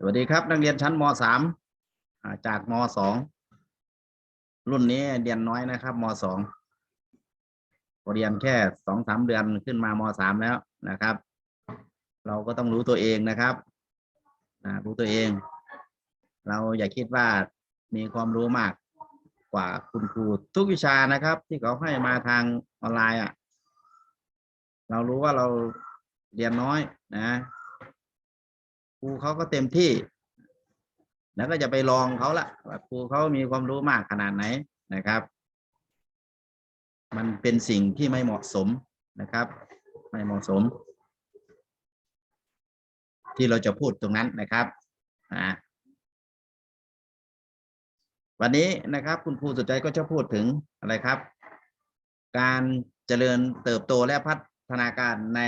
สวัสดีครับ นักเรียนชั้นมสามจากมสองรุ่นนี้เรียนน้อยนะครับมสองเรียนแค่สองสามเดือนขึ้นมามสามแล้วนะครับ เราก็ต้องรู้ตัวเองนะครับรู้ตัวเอง เราอย่าคิดว่ามีความรู้มากกว่าคุณครูทุกวิชานะครับ ที่เขาให้มาทางออนไลน์อะ เรารู้ว่าเราเรียนน้อยนะ ครูเขาก็เต็มที่ แล้วก็จะไปลองเขาละว่าครูเขามีความรู้มากขนาดไหนนะครับ มันเป็นสิ่งที่ไม่เหมาะสมนะครับ ไม่เหมาะสม ที่เราจะพูดตรงนั้นนะครับอ่าวันนี้นะครับคุณครูสุดใจก็จะพูดถึงอะไรครับ การเจริญเติบโตและพัฒนาการใน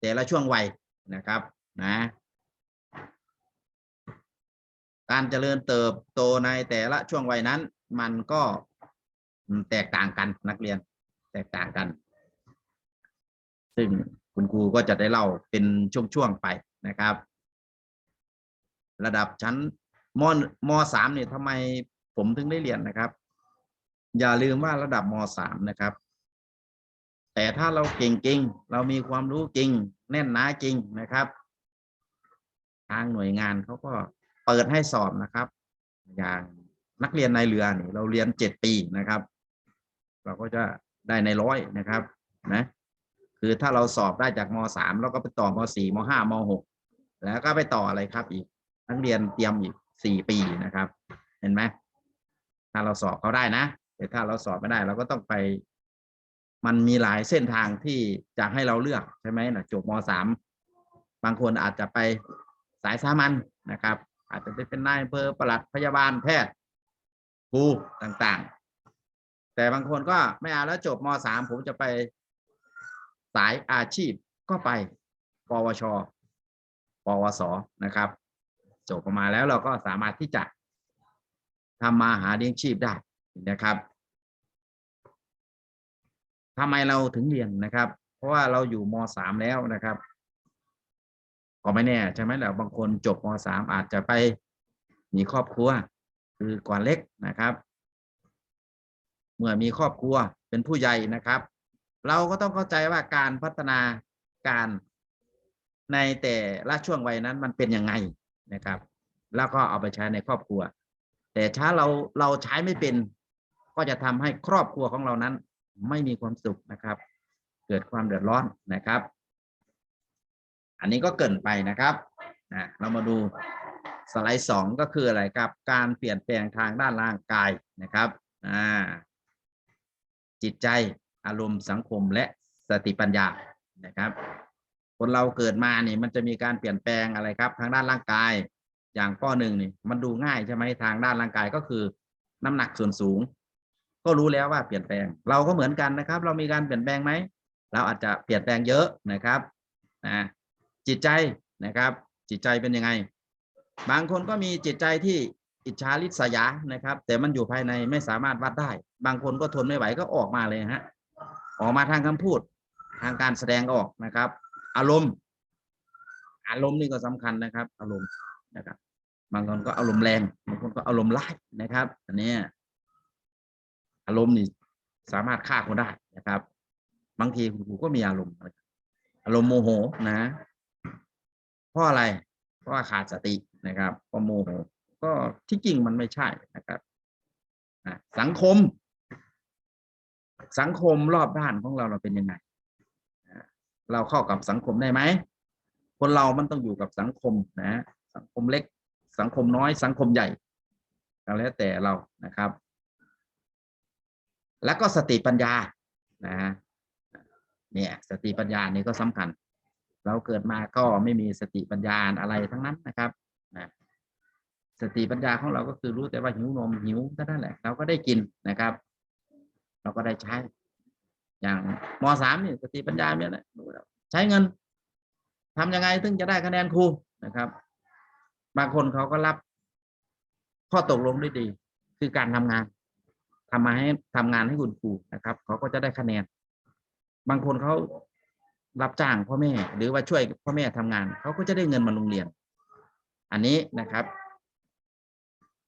แต่ละช่วงวัยนะครับ นะ การเจริญเติบโตในแต่ละช่วงวัยนั้น มันก็แตกต่างกันนักเรียน แตกต่างกัน ซึ่งคุณครูก็จะได้เล่าเป็นช่วงๆไปนะครับ ระดับชั้นมมสามเนี่ยทำไมผมถึงได้เรียนนะครับ อย่าลืมว่าระดับมสามนะครับ แต่ถ้าเราเก่งจริง เรามีความรู้จริง แน่นหนาจริงนะครับ ทางหน่วยงานเขาก็เปิดให้สอบนะครับ อย่างนักเรียนในเรือนี่เราเรียนเจ็ดปีนะครับ เราก็จะได้ในร้อยนะครับนะคือถ้าเราสอบได้จากมสามเราก็ไปต่อมสี่มห้ามหกแล้วก็ไปต่ออะไรครับอีก นักเรียนเตรียมอีกสี่ปีนะครับ เห็นไหมถ้าเราสอบเขาได้นะแต่ถ้าเราสอบไม่ได้เราก็ต้องไป มันมีหลายเส้นทางที่จะให้เราเลือกใช่ไหมนะจบมสามบางคนอาจจะไป สายสามัญนะครับ อาจจะไปเป็นนายอำเภอประหลัดพยาบาลแพทย์ครูต่างๆ แต่บางคนก็ไม่เอาแล้วจบมสามผมจะไปสายอาชีพก็ไปปวช ปวสนะครับจบออกมาแล้วเราก็สามารถที่จะทำมาหาเลี้ยงชีพได้นะครับทำไมเราถึงเรียนนะครับ เพราะว่าเราอยู่มสามแล้วนะครับ ก็ไม่แน่ใช่ไหมแหละบางคนจบมสามอาจจะไปมีครอบครัว คือก่อนเล็กนะครับ เมื่อมีครอบครัวเป็นผู้ใหญ่นะครับ เราก็ต้องเข้าใจว่าการพัฒนาการในแต่ละช่วงวัยนั้นมันเป็นยังไงนะครับ แล้วก็เอาไปใช้ในครอบครัว แต่ถ้าเราเราใช้ไม่เป็น ก็จะทำให้ครอบครัวของเรานั้น ไม่มีความสุขนะครับ เกิดความเดือดร้อนนะครับ อันนี้ก็เกินไปนะครับนะเรามาดูสไลด์สองก็คืออะไรครับ การเปลี่ยนแปลงทางด้านร่างกายนะครับอ่าจิตใจอารมณ์สังคมและสติปัญญานะครับ คนเราเกิดมาเนี่ยมันจะมีการเปลี่ยนแปลงอะไรครับ ทางด้านร่างกายอย่างข้อหนึ่งนี่มันดูง่ายใช่ไหมทางด้านร่างกายก็คือน้ำหนักส่วนสูง ก็รู้แล้วว่าเปลี่ยนแปลง เราก็เหมือนกันนะครับ เรามีการเปลี่ยนแปลงไหมเราอาจจะเปลี่ยนแปลงเยอะนะครับนะ จิตใจนะครับ จิตใจเป็นยังไง บางคนก็มีจิตใจที่อิจฉาริษยานะครับ แต่มันอยู่ภายในไม่สามารถวัดได้ บางคนก็ทนไม่ไหวก็ออกมาเลยฮะออกมาทางคำพูดทางการแสดงออกนะครับ อารมณ์ อารมณ์นี่ก็สำคัญนะครับ อารมณ์นะครับ บางคนก็อารมณ์แรงบางคนก็อารมณ์ร้ายนะครับ อันนี้อารมณ์นี่สามารถฆ่าคนได้นะครับ บางทีคุณครูก็มีอารมณ์ อารมณ์โมโหนะ เพราะอะไร เพราะาขาดสตินะครับก็โมโหก็ที่จริงมันไม่ใช่นะครับสังคม สังคมรอบด้านของเราเราเป็นยังไงเราเข้ากับสังคมได้ไหมคนเรามันต้องอยู่กับสังคมนะ สังคมเล็ก สังคมน้อย สังคมใหญ่แล้วแต่เรานะครับ แล้วก็สติปัญญานะเนี่ยสติปัญญานี่ก็สำคัญ เราเกิดมาก็ไม่มีสติปัญญาอะไรทั้งนั้นนะครับนะสติปัญญาของเราก็คือรู้แต่ว่าหิวนมหิวเท่านั้นแหละ เราก็ได้กินนะครับ เราก็ได้ใช้ อย่างมสามนี่สติปัญญาเนี่ยนะรู้แล้วใช้เงินทำยังไงถึงจะได้คะแนนครูนะครับ บางคนเขาก็รับ ข้อตกลงด้วยดี คือการทำงานทำมาให้ทำงานให้คุณครูนะครับเขาก็จะได้คะแนน บางคนเขา รับจ้างพ่อแม่ หรือว่าช่วยพ่อแม่ทำงานเขาก็จะได้เงินมาโรงเรียน อันนี้นะครับ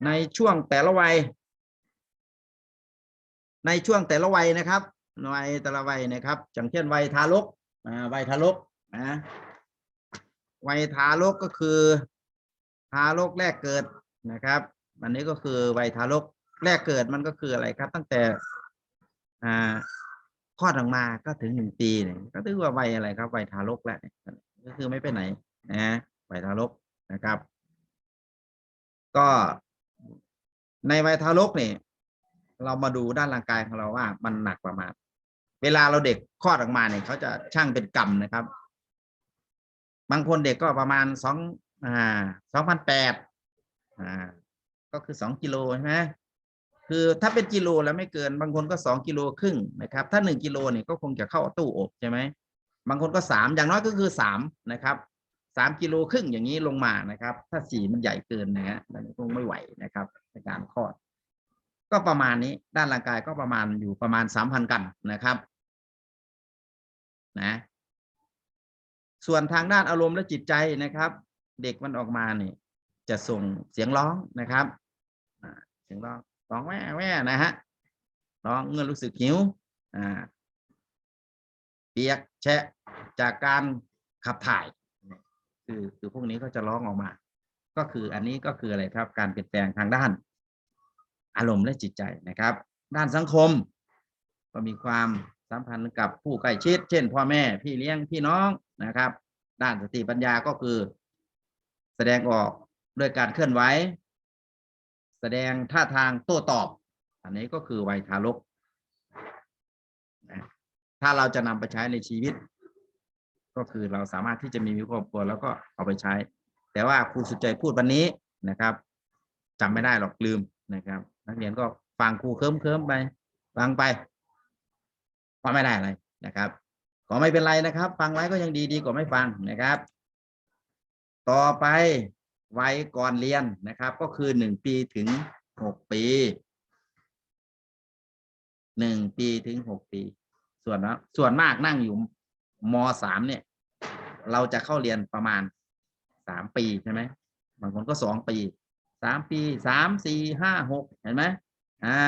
ในช่วงแต่ละวัย ในช่วงแต่ละวัยนะครับวัยแต่ละวัยนะครับอย่างเช่นวัยทารกวัยทารกนะวัยทารกก็คือทารกแรกเกิดนะครับ อันนี้ก็คือวัยทารกแรกเกิดมันก็คืออะไรครับ ตั้งแต่อ่า คลอดออกมาก็ถึงหนึ่งปีเนี่ยก็ถือว่าวัยอะไรครับวัยทารกแหละก็คือไม่ไปไหนนะวัยทารกนะครับ ก็ในวัยทารกเนี่ยเรามาดูด้านร่างกายของเราว่ามันหนักประมาณ เวลาเราเด็กคลอดออกมาเนี่ยเขาจะช่างเป็นกรัมนะครับ บางคนเด็กก็ประมาณสองอ่าสองพันแปดอ่าก็คือสองกิโลใช่ไหม คือถ้าเป็นกิโลแล้วไม่เกิน บางคนก็สองกิโลครึ่งนะครับ ถ้าหนึ่งกิโลเนี่ยก็คงจะเข้าตู้อบใช่ไหมบางคนก็สามอย่างน้อยก็คือสามนะครับสามกิโลครึ่งอย่างนี้ลงมานะครับ ถ้าสีมันใหญ่เกินนะฮะมันคงไม่ไหวนะครับในการคลอด ก็ประมาณนี้ด้านร่างกายก็ประมาณอยู่ประมาณสามพันกันนะครับนะส่วนทางด้านอารมณ์และจิตใจนะครับ เด็กมันออกมาเนี่ยจะส่งเสียงร้องนะครับเสียงร้อง ร้องแว่แว่นะฮะร้องเมื่อรู้สึกหิวอ่าเปียกแฉะจากการขับถ่าย คือคือพวกนี้ก็จะร้องออกมา ก็คืออันนี้ก็คืออะไรครับ การเปลี่ยนแปลงทางด้าน อารมณ์และจิตใจนะครับ ด้านสังคม ก็มีความสัมพันธ์กับผู้ใกล้ชิด เช่น พ่อแม่พี่เลี้ยงพี่น้องนะครับ ด้านสติปัญญาก็คือ แสดงออกด้วยการเคลื่อนไหว แสดงท่าทางโต้ตอบ อันนี้ก็คือวัยทารกนะถ้าเราจะนำไปใช้ในชีวิต ก็คือเราสามารถที่จะมีครอบครัวแล้วก็เอาไปใช้ แต่ว่าครูสุดใจพูดวันนี้นะครับจำไม่ได้หรอกลืมนะครับ นักเรียนก็ฟังครูเคิมเคิมๆไปฟังไปฟังไม่ได้อะไรนะครับ ก็ไม่เป็นไรนะครับ ฟังไว้ก็ยังดีดีกว่าไม่ฟังนะครับ ต่อไป ไวัยก่อนเรียนนะครับ ก็คือหนึ่งปีถึงหกปีหนึ่งปีถึงหกปี ส่วนนะส่วนมากนั่งอยู่มสามเนี่ย เราจะเข้าเรียนประมาณสามปีใช่ไหมบางคนก็สองปีสามปีสามสี่ห้าหกเห็นไหมอ่า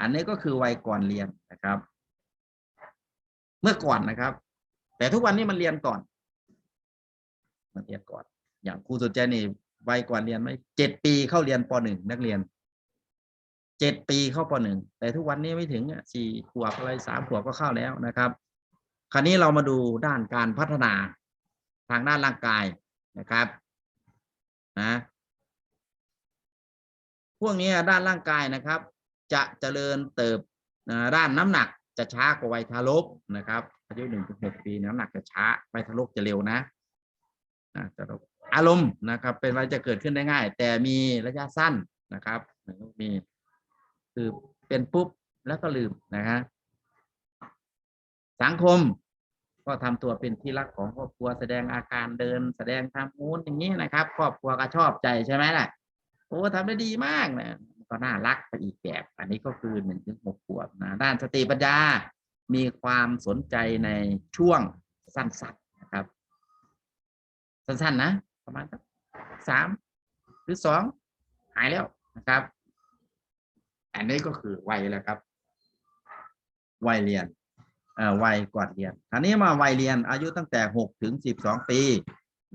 อันนี้ก็คือวัยก่อนเรียนนะครับ เมื่อก่อนนะครับ แต่ทุกวันนี้มันเรียนก่อน มันเรียนก่อน อย่างครูสุดใจนี่ไวัยก่อนเรียนไหมเจ็ดปีเข้าเรียนปหนึ่งนักเรียนเจ็ดปีเข้าปหนึ่งแต่ทุกวันนี้ไม่ถึงอะสี่ขวบอะไรสามขวบก็เข้าแล้วนะครับ คราวนี้เรามาดูด้านการพัฒนาทางด้านร่างกายนะครับนะพวกนี้ด้านร่างกายนะครับ จะเจริญเติบด้านน้ำหนักจะช้ากว่าวัยทารกนะครับอายุหนึ่งถึงหกปีน้ำหนักจะช้าวัยทารกจะเร็วนะนะจะ อารมณ์นะครับ เป็นอะไรจะเกิดขึ้นได้ง่าย แต่มีระยะสั้นนะครับมีคือเป็นปุ๊บแล้วก็ลืมนะฮะสังคมก็ทำตัวเป็นที่รักของครอบครัวแสดงอาการเดิน แสดงทำมูนอย่างนี้นะครับ ครอบครัวก็ชอบใจใช่ไหมล่ะโอ้ทำได้ดีมากนะก็น่ารักไปอีกแบบ อันนี้ก็คือหนึ่งถึงหกขวบนะด้านสติปัญญา มีความสนใจในช่วงสั้นๆนะครับ สั้นๆนะ ประมาณสักสามหรือสองหายแล้วนะครับ อันนี้ก็คือวัยแล้วครับ วัยเรียนเอ่อวัยก่อนเรียนคราวนี้มาวัยเรียนอายุตั้งแต่หกถึงสิบสองปี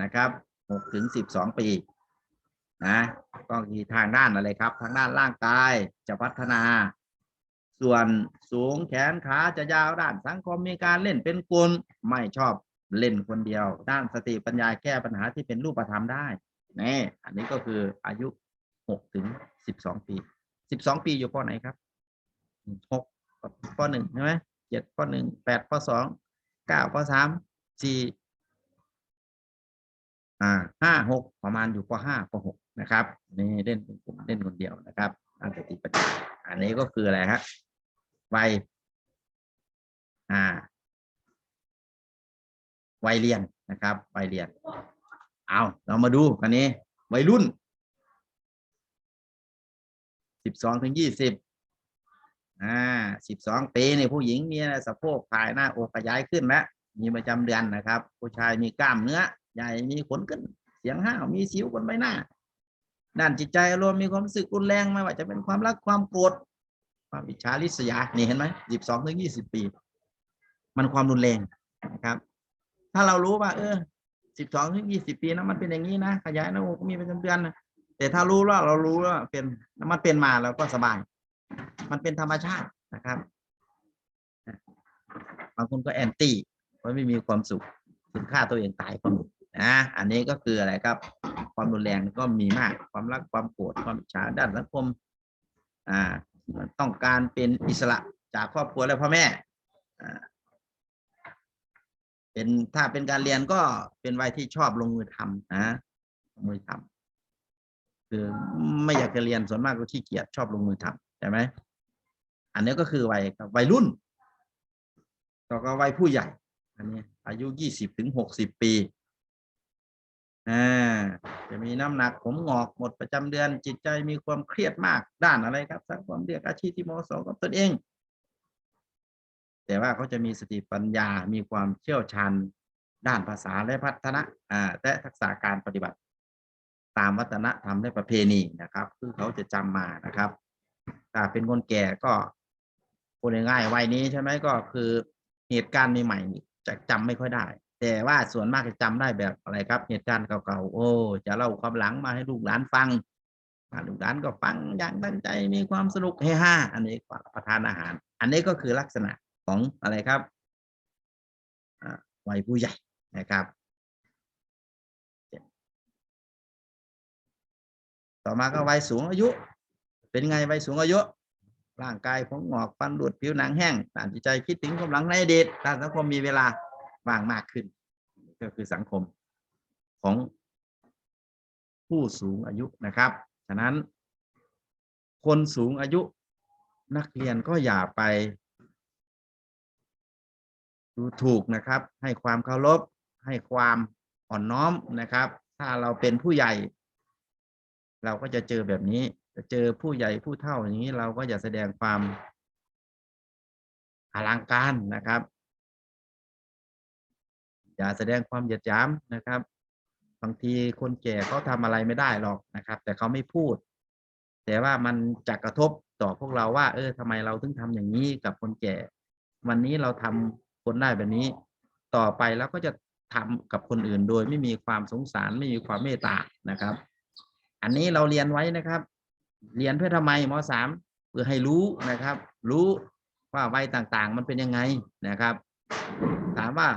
นะครับหกถึงสิบสองปีนะก็คือทางด้านอะไรครับ ทางด้านร่างกายจะพัฒนา ส่วนสูงแขนขาจะยาวด้านสังคมมีการเล่นเป็นกลไม่ชอบ เล่นคนเดียว ด้านสติปัญญาแก้ปัญหาที่เป็นรูปธรรมได้นี่อันนี้ก็คืออายุหกถึงสิบสองปีสิบสองปีอยู่ปไหนครับหกปหนึ่งใช่ไหมเจ็ดปหนึ่งแปดปสองเก้าปสามสี่อ่าห้าหกประมาณอยู่ปห้าปหกนะครับนี่เล่นเป็นกลุ่มเล่นคนเดียวนะครับอันสติปัญญาอันนี้ก็คืออะไรฮะวัยอ่า วัยเรียนนะครับวัยเรียน เอาเรามาดูกันนี้ วัยรุ่นสิบสองถึงยี่สิบอ่าสิบสองปีเนี่ยผู้หญิงมีสะโพกภายหน้าอกขยายขึ้นแล้วมีประจำเดือนนะครับ ผู้ชายมีกล้ามเนื้อ ใหญ่มีขนขึ้น เสียงห้าวมีสิวบนใบหน้าด้านจิตใจอารมณ์มีความรู้สึกรุนแรงไม่ว่าจะเป็นความรักความโกรธความอิจฉาริษยานี่เห็นไหมสิบสองถึงยี่สิบปี มันความรุนแรงนะครับ ถ้าเรารู้ว่า เออสิบสองถึงยี่สิบปีนะมันเป็นอย่างนี้นะขยายนะโอ้ก็มีประจำเดือนนะแต่ถ้ารู้ว่าเรารู้ว่าเป็นมันเป็นมาเราก็สบาย มันเป็นธรรมชาตินะครับบางคนก็แอนตี้เพราะไม่มีความสุขถึงฆ่าตัวเองตายก็มีนะอันนี้ก็คืออะไรครับ ความรุนแรงก็มีมาก ความรักความโกรธความฉาด้านสังคมอ่าต้องการเป็นอิสระจากครอบครัวและพ่อแม่อ่า เป็นถ้าเป็นการเรียนก็เป็นวัยที่ชอบลงมือทำนะลงมือทำคือไม่อยากจะเรียนส่วนมากก็ขี้เกียจชอบลงมือทำใช่ไหมอันนี้ก็คือวัยวัยรุ่นต่อก็วัยผู้ใหญ่ อันนี้ อายุยี่สิบถึงหกสิบปีอ่าจะมีน้ำหนักผมงอกหมดประจำเดือนจิตใจมีความเครียดมากด้านอะไรครับสังความเรียกอาชีพที่เหมอสกับตนเอง แต่ว่าเขาจะมีสติปัญญา มีความเชี่ยวชาญด้านภาษาและพัฒนะอ่าและทักษะการปฏิบัติ ตามวัฒนธรรมและประเพณีนะครับคือเขาจะจำมานะครับถ้าเป็นคนแก่ก็พูดง่ายๆวัยนี้ใช่ไหมก็คือเหตุการณ์ใหม่ๆจะจำไม่ค่อยได้ แต่ว่าส่วนมากจะจำได้แบบอะไรครับ เหตุการณ์เก่าๆโอ้จะเล่าความหลังมาให้ลูกหลานฟังลูกหลานก็ฟังอย่างตั้งใจมีความสนุกเฮฮาอันนี้ก็รับประทานอาหาร อันนี้ก็คือลักษณะ ของอะไรครับอ่าวัยผู้ใหญ่นะครับ ต่อมาก็วัยสูงอายุ เป็นไงวัยสูงอายุ ร่างกายผมหงอกฟันหลุดผิวหนังแห้งด้านจิตใจคิดถึงความหลังในอดีตด้านสังคมมีเวลาว่างมากขึ้น ก็คือสังคมของผู้สูงอายุนะครับ ฉะนั้น คนสูงอายุนักเรียนก็อย่าไป ดูถูกนะครับ ให้ความเคารพให้ความอ่อนน้อมนะครับ ถ้าเราเป็นผู้ใหญ่ เราก็จะเจอแบบนี้จะเจอผู้ใหญ่ผู้เฒ่าอย่างนี้เราก็อย่าแสดงความอลังการนะครับ อย่าแสดงความเหยียดหยามนะครับบางทีคนแก่เขาทำอะไรไม่ได้หรอกนะครับ แต่เขาไม่พูด แต่ว่ามันจะกระทบต่อพวกเราว่า เออทำไมเราถึงทำอย่างนี้กับคนแก่ วันนี้เราทำ คนได้แบบนี้ ต่อไปแล้วก็จะทำกับคนอื่นโดยไม่มีความสงสารไม่มีความเมตตานะครับ อันนี้เราเรียนไว้นะครับ เรียนเพื่อทำไมมสามเพื่อให้รู้นะครับ รู้ว่าวัยต่างๆ มันเป็นยังไงนะครับ ถามว่า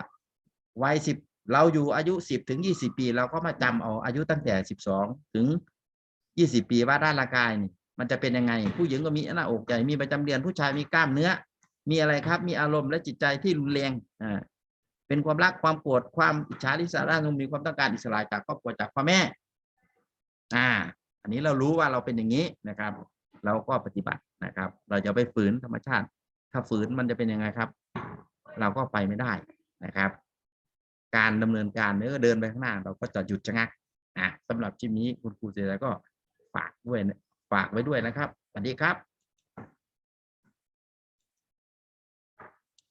วัยสิบเราอยู่อายุสิบถึงยี่สิบปี เราก็มาจำเอาอายุตั้งแต่สิบสองถึงยี่สิบปีว่าด้านร่างกายนี่มันจะเป็นยังไง ผู้หญิงก็มีหน้าอกใหญ่มีประจำเดือนผู้ชายมีกล้ามเนื้อ มีอะไรครับ มีอารมณ์และจิตใจที่รุนแรงอ่าเป็นความรักความโกรธความอิจฉาริษยาร่างมีความต้องการอิสระจากครอบครัวจากพ่อแม่ อ่า อันนี้เรารู้ว่าเราเป็นอย่างนี้นะครับ เราก็ปฏิบัตินะครับ เราจะไปฝืนธรรมชาติ ถ้าฝืนมันจะเป็นยังไงครับ เราก็ไปไม่ได้นะครับ การดำเนินการเนื้อเดินไปข้างหน้า เราก็จะหยุดชะงักอะสำหรับคลิปนี้คุณครูเจริญก็ฝากด้วยฝากไว้ด้วยนะครับสวัสดีครับ